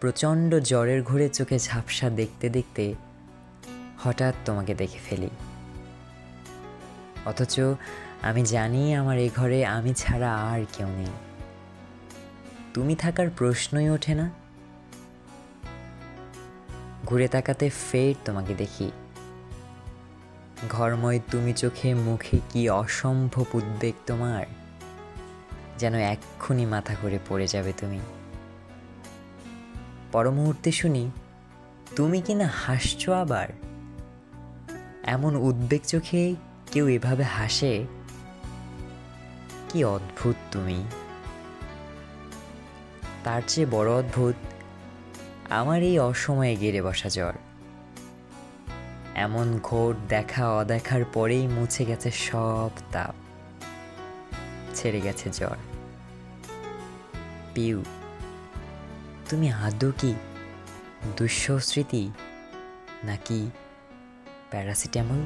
প্রচণ্ড জ্বরের ঘুরে চোখে ঝাপসা দেখতে দেখতে হঠাৎ তোমাকে দেখে ফেলি। অথচ আমি জানি আমার এই ঘরে আমি ছাড়া আর কেউ নেই। তুমি থাকার প্রশ্নই ওঠে না। ঘুরে তাকাতে ফের তোমাকে দেখি। ঘরময় তুমি চোখে, মুখে কি অসম্ভব উদ্বেগ তোমার? যেন এক্ষুনি মাথা করে পড়ে যাবে তুমি। পর মুহূর্তে শুনি, তুমি কি না হাসছো আবার? এমন উদ্বেগ চোখে কেউ এভাবে হাসে? কি অদ্ভুত তুমি। তার চেয়ে বড় অদ্ভুত, আমার এই অসময়ে গেড়ে বসা জ্বর। এমন ঘোর দেখা অদেখার পরেই মুছে গেছে সব তাপ। ছেড়ে গেছে জ্বর। পিউ। তুমি আদৌ কি দুঃস্মৃতি নাকি প্যারাসিটামল?